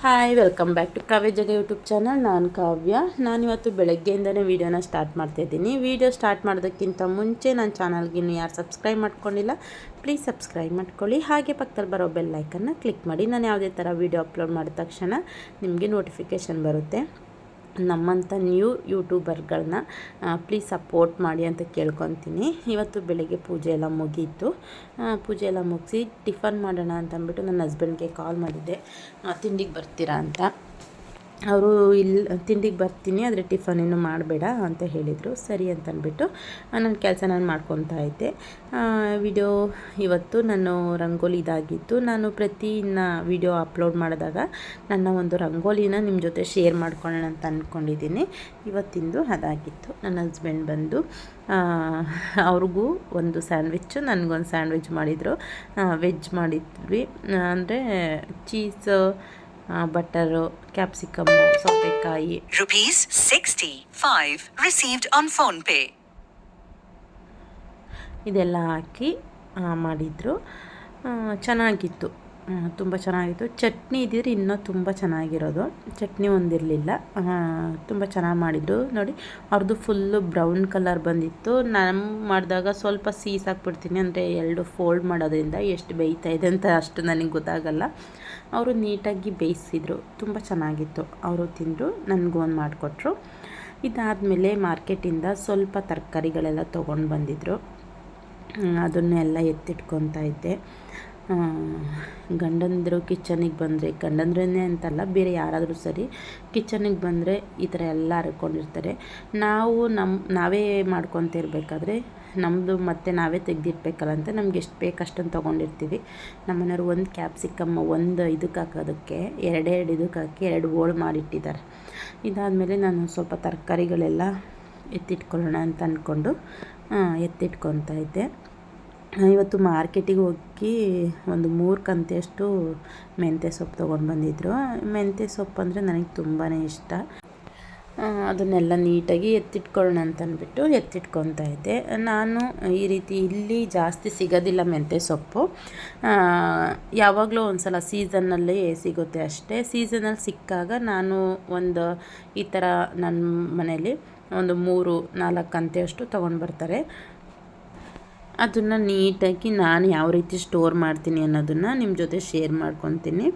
Hi welcome back to Kavya Jaga YouTube channel ನಾನು ಕಾವ್ಯ. ನಾನಿವತ್ತು ಬೆಳಗ್ಗೆಯಿಂದನೇ ವೀಡಿಯೋನ ಸ್ಟಾರ್ಟ್ ಮಾಡ್ತಾ ಇದ್ದೀನಿ. ವೀಡಿಯೋ ಸ್ಟಾರ್ಟ್ ಮಾಡೋದಕ್ಕಿಂತ ಮುಂಚೆ ನನ್ನ ಚಾನಲ್ಗೆ ಇನ್ನೂ ಯಾರು ಸಬ್ಸ್ಕ್ರೈಬ್ ಮಾಡ್ಕೊಂಡಿಲ್ಲ ಪ್ಲೀಸ್ ಸಬ್ಸ್ಕ್ರೈಬ್ ಮಾಡ್ಕೊಳ್ಳಿ. ಹಾಗೆ ಪಕ್ಕದಲ್ಲಿ ಬರೋ ಬೆಲ್ ಐಕನ್ನ ಕ್ಲಿಕ್ ಮಾಡಿ. ನಾನು ಯಾವುದೇ ಥರ ವೀಡಿಯೋ ಅಪ್ಲೋಡ್ ಮಾಡಿದ ತಕ್ಷಣ ನಿಮಗೆ ನೋಟಿಫಿಕೇಷನ್ ಬರುತ್ತೆ. ನಮ್ಮಂಥ ನ್ಯೂ ಯೂಟ್ಯೂಬರ್ಗಳನ್ನ ಪ್ಲೀಸ್ ಸಪೋರ್ಟ್ ಮಾಡಿ ಅಂತ ಕೇಳ್ಕೊತೀನಿ. ಇವತ್ತು ಬೆಳಗ್ಗೆ ಪೂಜೆ ಎಲ್ಲ ಮುಗೀತು. ಪೂಜೆ ಎಲ್ಲ ಮುಗಿಸಿ ಟಿಫನ್ ಮಾಡೋಣ ಅಂತ ಅಂದ್ಬಿಟ್ಟು ನನ್ನ ಹಸ್ಬೆಂಡ್ಗೆ ಕಾಲ್ ಮಾಡಿದ್ದೆ. ತಿಂಡಿಗೆ ಬರ್ತೀರಾ ಅಂತ. ಅವರು ಇಲ್ಲಿ ತಿಂಡಿಗೆ ಬರ್ತೀನಿ, ಆದರೆ ಟಿಫನ್ ಏನು ಮಾಡಬೇಡ ಅಂತ ಹೇಳಿದರು. ಸರಿ ಅಂತ ನನ್ನ ಕೆಲಸ ನಾನು ಮಾಡ್ಕೊತಾ ಇದ್ದೆ. ವಿಡಿಯೋ ಇವತ್ತು ನಾನು ರಂಗೋಲಿ ಇದಾಗಿತ್ತು. ನಾನು ಪ್ರತಿನ ವಿಡಿಯೋ ಅಪ್ಲೋಡ್ ಮಾಡಿದಾಗ ನನ್ನ ಒಂದು ರಂಗೋಲಿನ ನಿಮ್ಮ ಜೊತೆ ಶೇರ್ ಮಾಡ್ಕೊಳ್ಳೋಣ ಅಂತ ಅಂದ್ಕೊಂಡಿದ್ದೀನಿ ಇವತ್ತಿಂದು ಅದಾಗಿತ್ತು. ನನ್ನ ಹಸ್ಬೆಂಡ್ ಬಂದು ಅವ್ರಿಗೂ ಒಂದು ಸ್ಯಾಂಡ್ವಿಚ್ಚು, ನನಗೊಂದು ಸ್ಯಾಂಡ್ವಿಚ್ ಮಾಡಿದರು. ವೆಜ್ ಮಾಡಿದ್ವಿ. ಅಂದರೆ ಚೀಸ್ ಬಟರು ಕ್ಯಾಪ್ಸಿಕಮ್ ಸೌತೆಕಾಯಿ. Rupees 65 received on PhonePe ಇದೆಲ್ಲ ಹಾಕಿ ಮಾಡಿದರು. ಚೆನ್ನಾಗಿತ್ತು. ತುಂಬ ಚೆನ್ನಾಗಿತ್ತು. ಚಟ್ನಿ ಇದ್ದಿದ್ರೆ ಇನ್ನೂ ತುಂಬ ಚೆನ್ನಾಗಿರೋದು. ಚಟ್ನಿ ಒಂದಿರಲಿಲ್ಲ. ತುಂಬ ಚೆನ್ನಾಗಿ ಮಾಡಿದ್ರು ನೋಡಿ ಅವ್ರದ್ದು ಫುಲ್ಲು ಬ್ರೌನ್ ಕಲರ್ ಬಂದಿತ್ತು. ನಾನು ಮಾಡಿದಾಗ ಸ್ವಲ್ಪ ಸೀಸ್ ಹಾಕ್ಬಿಡ್ತೀನಿ ಅಂದರೆ ಎರಡು ಫೋಲ್ಡ್ ಮಾಡೋದ್ರಿಂದ ಎಷ್ಟು ಬೇಯ್ತಾ ಇದೆ ಅಂತ ಅಷ್ಟು ನನಗೆ ಗೊತ್ತಾಗಲ್ಲ. ಅವರು ನೀಟಾಗಿ ಬೇಯಿಸಿದ್ರು. ತುಂಬ ಚೆನ್ನಾಗಿತ್ತು. ಅವರು ತಿಂದರು, ನನಗೂ ಒಂದು ಮಾಡಿಕೊಟ್ರು. ಇದಾದಮೇಲೆ ಮಾರ್ಕೆಟಿಂದ ಸ್ವಲ್ಪ ತರಕಾರಿಗಳೆಲ್ಲ ತೊಗೊಂಡು ಬಂದಿದ್ದರು ಅದನ್ನೆಲ್ಲ ಎತ್ತಿಟ್ಕೊತಾ ಇದ್ದೆ. ಗಂಡಂದರು ಕಿಚನಿಗೆ ಬಂದರೆ ಗಂಡಂದ್ರೇ ಅಂತಲ್ಲ, ಬೇರೆ ಯಾರಾದರೂ ಸರಿ ಕಿಚನಿಗೆ ಬಂದರೆ ಈ ಥರ ಎಲ್ಲ ಹರ್ಕೊಂಡಿರ್ತಾರೆ ನಾವು ನಮ್ಮ ನಾವೇ ಮಾಡ್ಕೊತಿರ್ಬೇಕಾದ್ರೆ ನಮ್ಮದು ಮತ್ತೆ ನಾವೇ ತೆಗೆದಿರ್ಬೇಕಲ್ಲ ಅಂತ ನಮ್ಗೆ ಎಷ್ಟು ಬೇಕು ಅಷ್ಟನ್ನು ತೊಗೊಂಡಿರ್ತೀವಿ. ನಮ್ಮ ಮನೆಯವ್ರು ಒಂದು ಕ್ಯಾಪ್ಸಿಕಮ್, ಒಂದು ಇದಕ್ಕೆ ಹಾಕೋದಕ್ಕೆ ಎರಡೆರಡು ಇದಕ್ಕೆ ಹಾಕಿ ಎರಡು ಓಳ್ ಮಾಡಿಟ್ಟಿದ್ದಾರೆ. ಇದಾದಮೇಲೆ ನಾನು ಸ್ವಲ್ಪ ತರಕಾರಿಗಳೆಲ್ಲ ಎತ್ತಿಟ್ಕೊಳ್ಳೋಣ ಅಂತ ಅಂದ್ಕೊಂಡು ಎತ್ತಿಟ್ಕೊತಾ ಇದ್ದೆ. ಇವತ್ತು ಮಾರ್ಕೆಟಿಗೆ ಹೋಗಿ ಒಂದು ಮೂರು ಕಂತೆಯಷ್ಟು ಮೆಂತ್ಯ ಸೊಪ್ಪು ತೊಗೊಂಡು ಬಂದಿದ್ದರು ಮೆಂತ್ಯ ಸೊಪ್ಪು ಅಂದರೆ ನನಗೆ ತುಂಬಾ ಇಷ್ಟ. ಅದನ್ನೆಲ್ಲ ನೀಟಾಗಿ ಎತ್ತಿಟ್ಕೊಳ್ಳೋಣ ಅಂತಂದ್ಬಿಟ್ಟು ಎತ್ತಿಟ್ಕೊತಾ ಇದ್ದೆ. ನಾನು ಈ ರೀತಿ ಇಲ್ಲಿ ಜಾಸ್ತಿ ಸಿಗೋದಿಲ್ಲ ಮೆಂತ್ಯ ಸೊಪ್ಪು. ಯಾವಾಗಲೂ ಒಂದು ಸಲ ಸೀಸನ್ನಲ್ಲೇ ಸಿಗುತ್ತೆ ಅಷ್ಟೇ. ಸೀಸನಲ್ಲಿ ಸಿಕ್ಕಾಗ ನಾನು ಒಂದು ಈ ಥರ ನನ್ನ ಮನೇಲಿ ಒಂದು ಮೂರು ನಾಲ್ಕು ಕಂತೆಯಷ್ಟು ತೊಗೊಂಡು ಬರ್ತಾರೆ. ಅದನ್ನು ನೀಟಾಗಿ ನಾನು ಯಾವ ರೀತಿ ಸ್ಟೋರ್ ಮಾಡ್ತೀನಿ ಅನ್ನೋದನ್ನು ನಿಮ್ಮ ಜೊತೆ ಶೇರ್ ಮಾಡ್ಕೊತೀನಿ.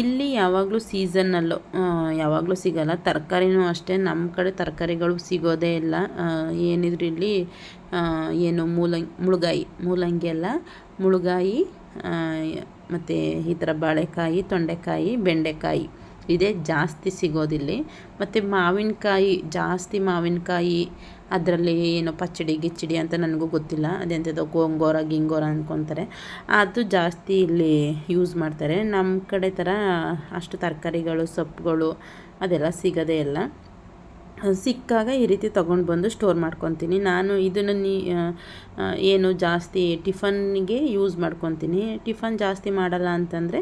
ಇಲ್ಲಿ ಯಾವಾಗಲೂ ಸೀಸನ್ನಲ್ಲು ಯಾವಾಗಲೂ ಸಿಗಲ್ಲ. ತರಕಾರಿನೂ ಅಷ್ಟೇ ನಮ್ಮ ಕಡೆ ತರಕಾರಿಗಳು ಸಿಗೋದೇ ಇಲ್ಲ. ಏನಿದ್ರು ಇಲ್ಲಿ ಏನು ಮೂಲಂಗಿ ಮುಳುಗಾಯಿ, ಮೂಲಂಗಿ ಅಲ್ಲ, ಮುಳುಗಾಯಿ ಮತ್ತು ಈ ಥರ ಬಾಳೆಕಾಯಿ, ತೊಂಡೆಕಾಯಿ, ಬೆಂಡೆಕಾಯಿ. ಇದೇ, ಜಾಸ್ತಿ ಸಿಗೋದಿಲ್ಲಿ. ಮತ್ತು ಮಾವಿನಕಾಯಿ, ಜಾಸ್ತಿ ಮಾವಿನಕಾಯಿ, ಅದರಲ್ಲಿ ಏನೋ ಪಚ್ಚಡಿ, ಗಿಚ್ಚಡಿ ಅಂತ ನನಗೂ ಗೊತ್ತಿಲ್ಲ. ಅದೆಂಥದ್ದು ಗೋಂಗೋರ, ಗಿಂಗೋರ ಅಂದ್ಕೊತಾರೆ ಅದು ಜಾಸ್ತಿ ಇಲ್ಲಿ ಯೂಸ್ ಮಾಡ್ತಾರೆ. ನಮ್ಮ ಕಡೆ ಥರ ಅಷ್ಟು ತರಕಾರಿಗಳು, ಸೊಪ್ಪುಗಳು ಅದೆಲ್ಲ ಸಿಗೋದೇ ಇಲ್ಲ. ಸಿಕ್ಕಾಗ ಈ ರೀತಿ ತೊಗೊಂಡು ಬಂದು ಸ್ಟೋರ್ ಮಾಡ್ಕೊತೀನಿ. ನಾನು ಇದನ್ನು ನೀ ಏನು ಜಾಸ್ತಿ ಟಿಫನ್ಗೆ ಯೂಸ್ ಮಾಡ್ಕೊತೀನಿ. ಟಿಫನ್ ಜಾಸ್ತಿ ಮಾಡಲ್ಲ ಅಂತಂದರೆ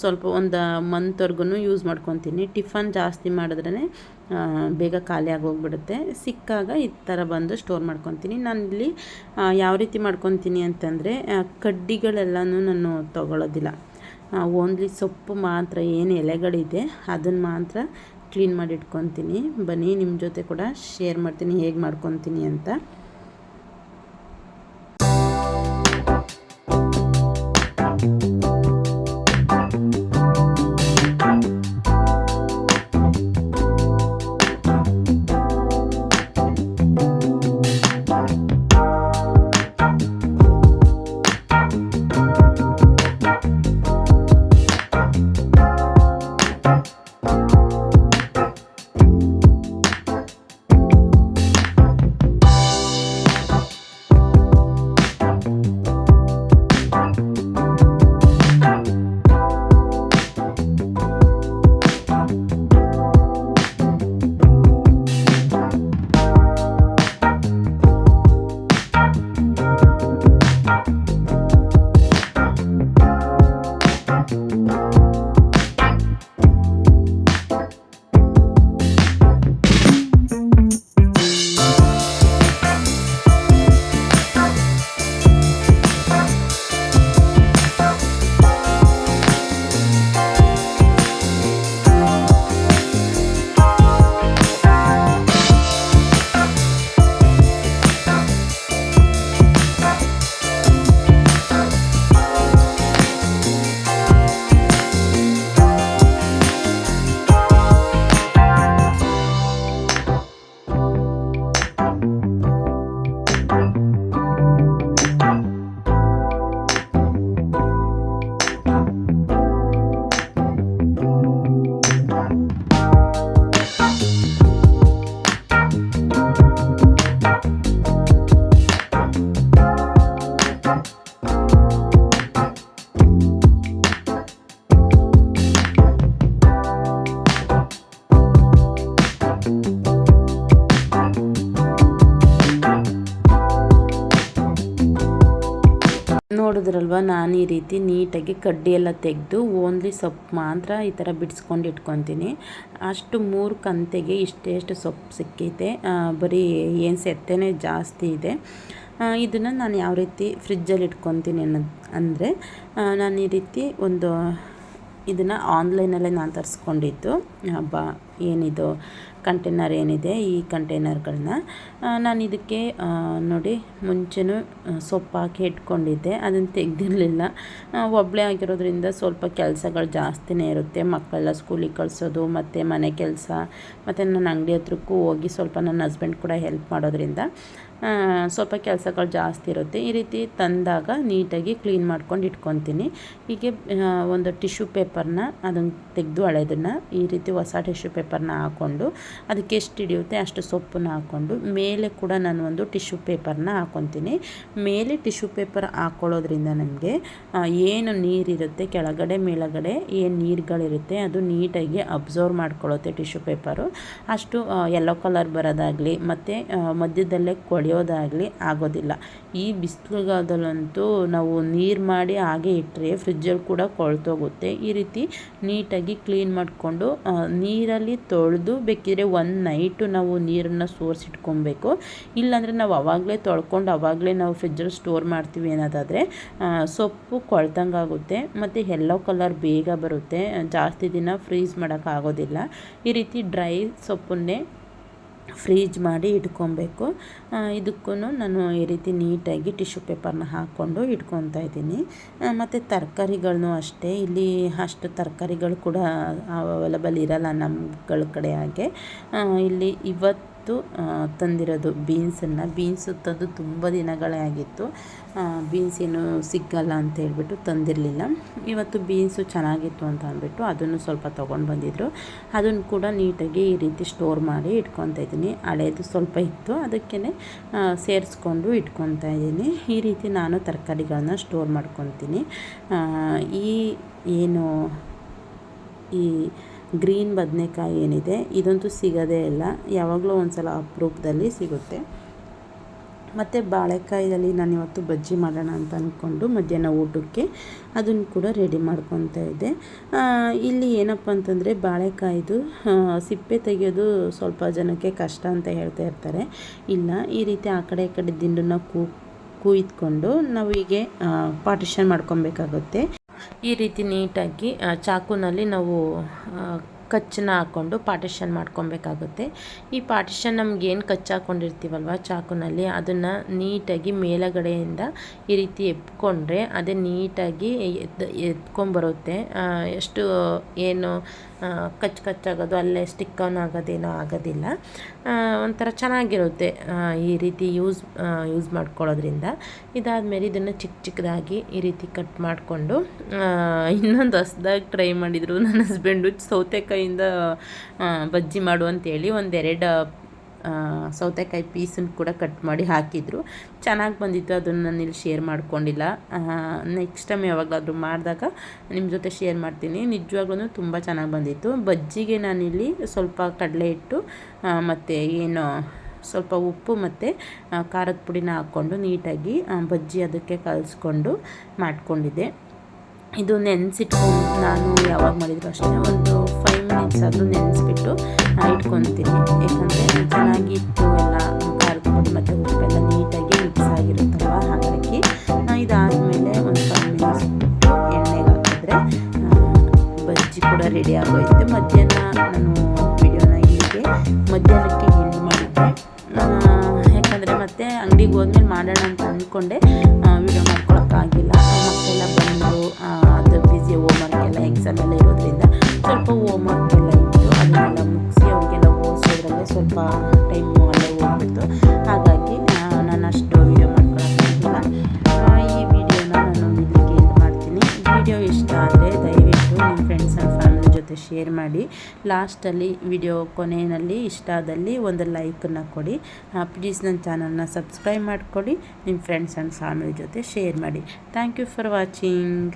ಸ್ವಲ್ಪ ಒಂದು ಮಂತ್ವರೆಗೂ ಯೂಸ್ ಮಾಡ್ಕೊತೀನಿ. ಟಿಫನ್ ಜಾಸ್ತಿ ಮಾಡಿದ್ರೇ ಬೇಗ ಖಾಲಿ ಆಗೋಗ್ಬಿಡುತ್ತೆ. ಸಿಕ್ಕಾಗ ಈ ಥರ ಬಂದು ಸ್ಟೋರ್ ಮಾಡ್ಕೊತೀನಿ. ನಾನು ಇಲ್ಲಿ ಯಾವ ರೀತಿ ಮಾಡ್ಕೊತೀನಿ ಅಂತಂದರೆ ಕಡ್ಡಿಗಳೆಲ್ಲನೂ ನಾನು ತೊಗೊಳೋದಿಲ್ಲ. ಓನ್ಲಿ ಸೊಪ್ಪು ಮಾತ್ರ, ಏನು ಎಲೆಗಳಿದೆ ಅದನ್ನು ಮಾತ್ರ ಕ್ಲೀನ್ ಮಾಡಿ ಇಟ್ಕೊತೀನಿ ಬನ್ನಿ ನಿಮ್ಮ ಜೊತೆ ಕೂಡ ಶೇರ್ ಮಾಡ್ತೀನಿ ಹೇಗೆ ಮಾಡ್ಕೊತೀನಿ ಅಂತ. ನಾನು ಈ ರೀತಿ ನೀಟಾಗಿ ಕಡ್ಡಿ ಎಲ್ಲ ತೆಗೆದು ಓನ್ಲಿ ಸೊಪ್ಪು ಮಾತ್ರ ಈ ಥರ ಬಿಡಿಸ್ಕೊಂಡು ಇಟ್ಕೊತೀನಿ. ಅಷ್ಟು ಮೂರು ಕಂತೆಗೆ ಇಷ್ಟೇಷ್ಟು ಸೊಪ್ಪು ಸಿಕ್ಕೈತೆ. ಆ, ಬರೀ ಏನು ಸೆತ್ತೇನೆ ಜಾಸ್ತಿ ಇದೆ. ಇದನ್ನು ನಾನು ಯಾವ ರೀತಿ ಫ್ರಿಜ್ಜಲ್ಲಿ ಇಟ್ಕೊತೀನಿ ಅನ್ನೋದು ಅಂದರೆ ನಾನು ಈ ರೀತಿ ಒಂದು ಇದನ್ನು ಆನ್ಲೈನಲ್ಲೇ ನಾನು ತರಿಸ್ಕೊಂಡಿದ್ದು. ಹಬ್ಬ ಏನಿದು ಕಂಟೈನರ್ ಏನಿದೆ ಈ ಕಂಟೈನರ್ಗಳನ್ನ ನಾನು ಇದಕ್ಕೆ ನೋಡಿ ಮುಂಚೆನೂ ಸೊಪ್ಪು ಹಾಕಿ ಇಟ್ಕೊಂಡಿದ್ದೆ. ಅದನ್ನು ತೆಗೆದಿರಲಿಲ್ಲ. ಒಬ್ಬಳೇ ಆಗಿರೋದ್ರಿಂದ ಸ್ವಲ್ಪ ಕೆಲಸಗಳು ಜಾಸ್ತಿನೇ ಇರುತ್ತೆ. ಮಕ್ಕಳೆಲ್ಲ ಸ್ಕೂಲಿಗೆ ಕಳಿಸೋದು, ಮತ್ತು ಮನೆ ಕೆಲಸ, ಮತ್ತು ನನ್ನ ಅಂಗಡಿ ಹತ್ರಕ್ಕೂ ಹೋಗಿ ಸ್ವಲ್ಪ ನನ್ನ ಹಸ್ಬೆಂಡ್ ಕೂಡ ಹೆಲ್ಪ್ ಮಾಡೋದ್ರಿಂದ. ಸ್ವಲ್ಪ ಕೆಲಸಗಳು ಜಾಸ್ತಿ ಇರುತ್ತೆ. ಈ ರೀತಿ ತಂದಾಗ ನೀಟಾಗಿ ಕ್ಲೀನ್ ಮಾಡ್ಕೊಂಡು ಇಟ್ಕೊತೀನಿ. ಹೀಗೆ ಒಂದು ಟಿಶ್ಯೂ ಪೇಪರ್ನ ಅದನ್ನು ತೆಗೆದು ಹಳೆದನ್ನು ಈ ರೀತಿ ಹೊಸ ಟಿಶ್ಯೂ ಪೇಪರ್ನ ಹಾಕ್ಕೊಂಡು ಅದಕ್ಕೆ ಎಷ್ಟು ಹಿಡಿಯುತ್ತೆ ಅಷ್ಟು ಸೊಪ್ಪನ್ನ ಹಾಕ್ಕೊಂಡು ಮೇಲೆ ಕೂಡ ನಾನು ಒಂದು ಟಿಶ್ಯೂ ಪೇಪರ್ನ ಹಾಕ್ಕೊತೀನಿ ಮೇಲೆ ಟಿಶ್ಯೂ ಪೇಪರ್ ಹಾಕ್ಕೊಳ್ಳೋದ್ರಿಂದ ನಮಗೆ ಏನು ನೀರಿರುತ್ತೆ, ಕೆಳಗಡೆ, ಮೇಲಗಡೆ ಏನು ನೀರುಗಳಿರುತ್ತೆ ಅದು ನೀಟಾಗಿ ಅಬ್ಸರ್ವ್ ಮಾಡ್ಕೊಳ್ಳುತ್ತೆ ಟಿಶ್ಯೂ ಪೇಪರು. ಅಷ್ಟು ಯೆಲ್ಲೋ ಕಲರ್ ಬರೋದಾಗಲಿ, ಮತ್ತು ಮಧ್ಯದಲ್ಲೇ ಕೊಳೆಯೋದಾಗಲಿ ಆಗೋದಿಲ್ಲ. ಈ ಬಿಸಿಲುಗಾಲದಲ್ಲಂತೂ ನಾವು ನೀರು ಮಾಡಿ ಹಾಗೆ ಇಟ್ಟರೆ ಫ್ರಿಜ್ಜಲ್ಲಿ ಕೂಡ ಕೊಳ್ತೋಗುತ್ತೆ. ಈ ರೀತಿ ನೀಟಾಗಿ ಕ್ಲೀನ್ ಮಾಡಿಕೊಂಡು ನೀರಲ್ಲಿ ತೊಳೆದು ಬೇಕಿದ್ರೆ ಒಂದು ನೈಟು ನಾವು ನೀರನ್ನು ಸೋರಿಸಿಟ್ಕೊಬೇಕು. ಇಲ್ಲಾಂದರೆ ನಾವು ಅವಾಗಲೇ ತೊಳ್ಕೊಂಡು ಅವಾಗಲೇ ನಾವು ಫ್ರಿಜ್ಜಲ್ಲಿ ಸ್ಟೋರ್ ಮಾಡ್ತೀವಿ ಅನ್ನೋದಾದರೆ ಸೊಪ್ಪು ಕೊಳ್ತಂಗೆ ಆಗುತ್ತೆ. ಮತ್ತು ಎಲ್ಲೋ ಕಲರ್ ಬೇಗ ಬರುತ್ತೆ. ಜಾಸ್ತಿ ದಿನ ಫ್ರೀಸ್ ಮಾಡೋಕ್ಕಾಗೋದಿಲ್ಲ ಈ ರೀತಿ ಡ್ರೈ ಸೊಪ್ಪನ್ನೇ ಫ್ರೀಜ್ ಮಾಡಿ ಇಟ್ಕೊಬೇಕು. ಇದಕ್ಕೂ ನಾನು ಈ ರೀತಿ ನೀಟಾಗಿ ಟಿಶ್ಯೂ ಪೇಪರ್ನ ಹಾಕ್ಕೊಂಡು ಇಟ್ಕೊತಾ ಇದ್ದೀನಿ. ಮತ್ತು ತರಕಾರಿಗಳನ್ನೂ ಅಷ್ಟೇ. ಇಲ್ಲಿ ಅಷ್ಟು ತರಕಾರಿಗಳು ಕೂಡ ಅವೈಲಬಲ್ ಇರಲ್ಲ ನಮ್ಮಗಳ ಕಡೆ ಹಾಗೆ. ಇಲ್ಲಿ ಇವತ್ತು ಆ, ತಂದಿರೋದು ಬೀನ್ಸನ್ನು. ಬೀನ್ಸು ತಂದು ತುಂಬ ದಿನಗಳೇ ಆಗಿತ್ತು. ಬೀನ್ಸ್ ಏನು ಸಿಗಲ್ಲ ಅಂತ ಹೇಳ್ಬಿಟ್ಟು ತಂದಿರಲಿಲ್ಲ. ಇವತ್ತು ಬೀನ್ಸು ಚೆನ್ನಾಗಿತ್ತು ಅಂತ ಅಂದ್ಬಿಟ್ಟು ಅದನ್ನು ಸ್ವಲ್ಪ ತೊಗೊಂಡು ಬಂದಿದ್ರು. ಅದನ್ನು ಕೂಡ ನೀಟಾಗಿ ಈ ರೀತಿ ಸ್ಟೋರ್ ಮಾಡಿ ಇಟ್ಕೊತಾ ಇದ್ದೀನಿ. ಹಳೇದು ಸ್ವಲ್ಪ ಇತ್ತು. ಅದಕ್ಕೇ ಸೇರಿಸ್ಕೊಂಡು ಇಟ್ಕೊತಾ ಇದ್ದೀನಿ. ಈ ರೀತಿ ನಾನು ತರಕಾರಿಗಳನ್ನ ಸ್ಟೋರ್ ಮಾಡ್ಕೊತೀನಿ. ಈ ಏನು ಈ ಗ್ರೀನ್ ಬದನೆಕಾಯಿ ಏನಿದೆ ಇದಂತೂ ಸಿಗೋದೇ ಇಲ್ಲ. ಯಾವಾಗಲೂ ಒಂದು ಸಲ ಅಪರೂಪದಲ್ಲಿ ಸಿಗುತ್ತೆ. ಮತ್ತು ಬಾಳೆಕಾಯಿಯಲ್ಲಿ ನಾನು ಇವತ್ತು ಬಜ್ಜಿ ಮಾಡೋಣ ಅಂತ ಅಂದ್ಕೊಂಡು ಮಧ್ಯಾಹ್ನ ಊಟಕ್ಕೆ ಅದನ್ನು ಕೂಡ ರೆಡಿ ಮಾಡ್ಕೊತಾ ಇದ್ದೆ. ಇಲ್ಲಿ ಏನಪ್ಪ ಅಂತಂದರೆ ಬಾಳೆಕಾಯಿದು ಸಿಪ್ಪೆ ತೆಗೆಯೋದು ಸ್ವಲ್ಪ ಜನಕ್ಕೆ ಕಷ್ಟ ಅಂತ ಹೇಳ್ತಾ ಇರ್ತಾರೆ. ಇಲ್ಲ, ಈ ರೀತಿ ಆ ಕಡೆ ಈ ಕಡೆ ದಿಂಡನ್ನು ಕೂ ಕುಯ್ದುಕೊಂಡು ನಾವು ಹೀಗೆ ಪಾರ್ಟಿಷನ್ ಮಾಡ್ಕೊಬೇಕಾಗುತ್ತೆ ಈ ರೀತಿ ನೀಟಾಗಿ ಚಾಕುನಲ್ಲಿ ನಾವು ಕಚ್ಚನ್ನ ಹಾಕ್ಕೊಂಡು ಪಾರ್ಟಿಷನ್ ಮಾಡ್ಕೊಬೇಕಾಗುತ್ತೆ. ಈ ಪಾರ್ಟಿಷನ್ ನಮ್ಗೆ ಏನು ಕಚ್ಚು ಚಾಕುನಲ್ಲಿ, ಅದನ್ನು ನೀಟಾಗಿ ಮೇಲಗಡೆಯಿಂದ ಈ ರೀತಿ ಎಬ್ಕೊಂಡ್ರೆ, ಅದೇ ನೀಟಾಗಿ ಎದ್ದು ಎತ್ಕೊಂಬರುತ್ತೆ ಎಷ್ಟು, ಏನು ಆ, ಕಚ್ಚು ಕಚ್ಚಾಗೋದು ಅಲ್ಲೇ ಸ್ಟಿಕ್ ಆನ್ ಆಗೋದೇನೋ ಆಗೋದಿಲ್ಲ. ಒಂಥರ ಚೆನ್ನಾಗಿರುತ್ತೆ ಈ ರೀತಿ ಯೂಸ್ ಯೂಸ್ ಮಾಡ್ಕೊಳ್ಳೋದ್ರಿಂದ. ಇದಾದಮೇಲೆ ಇದನ್ನು ಚಿಕ್ಕ ಚಿಕ್ಕದಾಗಿ ಈ ರೀತಿ ಕಟ್ ಮಾಡಿಕೊಂಡು ಇನ್ನೊಂದು ಹೊಸದಾಗಿ ಟ್ರೈ ಮಾಡಿದರು ನನ್ನ ಹಸ್ಬೆಂಡು ಸೌತೆಕಾಯಿಂದ ಬಜ್ಜಿ ಮಾಡು ಅಂತೇಳಿ ಒಂದೆರಡು ಸೌತೆಕಾಯಿ ಪೀಸನ್ನು ಕೂಡ ಕಟ್ ಮಾಡಿ ಹಾಕಿದರು. ಚೆನ್ನಾಗಿ ಬಂದಿತ್ತು, ಅದನ್ನು ನಾನು ಇಲ್ಲಿ ಶೇರ್ ಮಾಡ್ಕೊಂಡಿಲ್ಲ ನೆಕ್ಸ್ಟ್ ಟೈಮ್ ಯಾವಾಗಲಾದರೂ ಮಾಡಿದಾಗ ನಿಮ್ಮ ಜೊತೆ ಶೇರ್ ಮಾಡ್ತೀನಿ. ನಿಜವಾಗ್ಲೂ ತುಂಬ ಚೆನ್ನಾಗಿ ಬಂದಿತ್ತು. ಬಜ್ಜಿಗೆ ನಾನಿಲ್ಲಿ ಸ್ವಲ್ಪ ಕಡಲೆ ಹಿಟ್ಟು ಮತ್ತು ಏನು ಸ್ವಲ್ಪ ಉಪ್ಪು ಮತ್ತು ಖಾರದ ಪುಡಿನ ಹಾಕ್ಕೊಂಡು ನೀಟಾಗಿ ಬಜ್ಜಿ ಅದಕ್ಕೆ ಕಲಿಸ್ಕೊಂಡು ಮಾಡ್ಕೊಂಡಿದ್ದೆ. ಇದು ನೆನೆಸಿಟ್ಕೊಂಡು ನಾನು ಯಾವಾಗ ಮಾಡಿದ್ರು ಅಷ್ಟೇ, ಒಂದು ಫೈವ್ ಮಿನಿಟ್ಸ್ ಅದು ನೆನೆಸ್ಬಿಟ್ಟು ಇಟ್ಕೊತೀನಿ. ಯಾಕಂದರೆ ಚೆನ್ನಾಗಿ ಇತ್ತು ಎಲ್ಲ ಕರ್ಕೊಂಡು ಮತ್ತು ಉಪ್ಪೆಲ್ಲ ನೀಟಾಗಿ ಮಿಕ್ಸ್ ಆಗಿರುತ್ತಲ್ವ? ಹಾಗಾಗಿ ಇದಾದ ಇದಾದಮೇಲೆ ಒಂದು ಫೈವ್ ಮಿನಿಟ್ಸ್ ಎಣ್ಣೆಗೆ ಹಾಕಿದ್ರೆ ಬಜ್ಜಿ ಕೂಡ ರೆಡಿ ಆಗೋಯ್ತು. ಮಧ್ಯಾಹ್ನ ನಾನು ವಿಡಿಯೋನ ಹೀಗೆ ಮಧ್ಯಾಹ್ನಕ್ಕೆ ಎಂಡ್ ಮಾಡಿದ್ದೆ. ಯಾಕಂದರೆ ಮತ್ತೆ ಅಂಗಡಿಗೆ ಹೋದ್ಮೇಲೆ ಮಾಡೋಣ ಅಂತ ಅಂದ್ಕೊಂಡೆ. ವಿಡಿಯೋ ಎಕ್ಸಾಮ್ ಎಲ್ಲ ಇರೋದ್ರಿಂದ ಸ್ವಲ್ಪ ಓಮ್ ಎಲ್ಲ ಇತ್ತು. ಅದನ್ನೆಲ್ಲ ಮುಗಿಸಿ ಅವ್ರಿಗೆಲ್ಲ ಓದಿಸೋದ್ರಲ್ಲೇ ಸ್ವಲ್ಪ ಟೈಮು ಅಲ್ಲೇ ಹೋಗ್ಬಿಟ್ಟು ಹಾಗಾಗಿ ನಾನು ಅಷ್ಟು ವೀಡಿಯೋ ಮಾಡ್ಕೊಳಕ್ಕಾಗಿಲ್ಲ ಆ, ಈ ವಿಡಿಯೋನ ನಾನು ಇಲ್ಲಿಗೆ ಇದು ಮಾಡ್ತೀನಿ. ವಿಡಿಯೋ ಇಷ್ಟ ಆದರೆ ದಯವಿಟ್ಟು ನಿಮ್ಮ ಫ್ರೆಂಡ್ಸ್ ಆ್ಯಂಡ್ ಫ್ಯಾಮಿಲಿ ಜೊತೆ ಶೇರ್ ಮಾಡಿ. ಲಾಸ್ಟಲ್ಲಿ ವಿಡಿಯೋ ಕೊನೆಯಲ್ಲಿ ಇಷ್ಟ ಆದಲ್ಲಿ ಒಂದು ಲೈಕನ್ನು ಕೊಡಿ. ಪ್ಲೀಸ್ ನನ್ನ ಚಾನಲ್ನ ಸಬ್ಸ್ಕ್ರೈಬ್ ಮಾಡಿಕೊಡಿ. ನಿಮ್ಮ ಫ್ರೆಂಡ್ಸ್ ಆ್ಯಂಡ್ ಫ್ಯಾಮಿಲಿ ಜೊತೆ ಶೇರ್ ಮಾಡಿ. Thank you for watching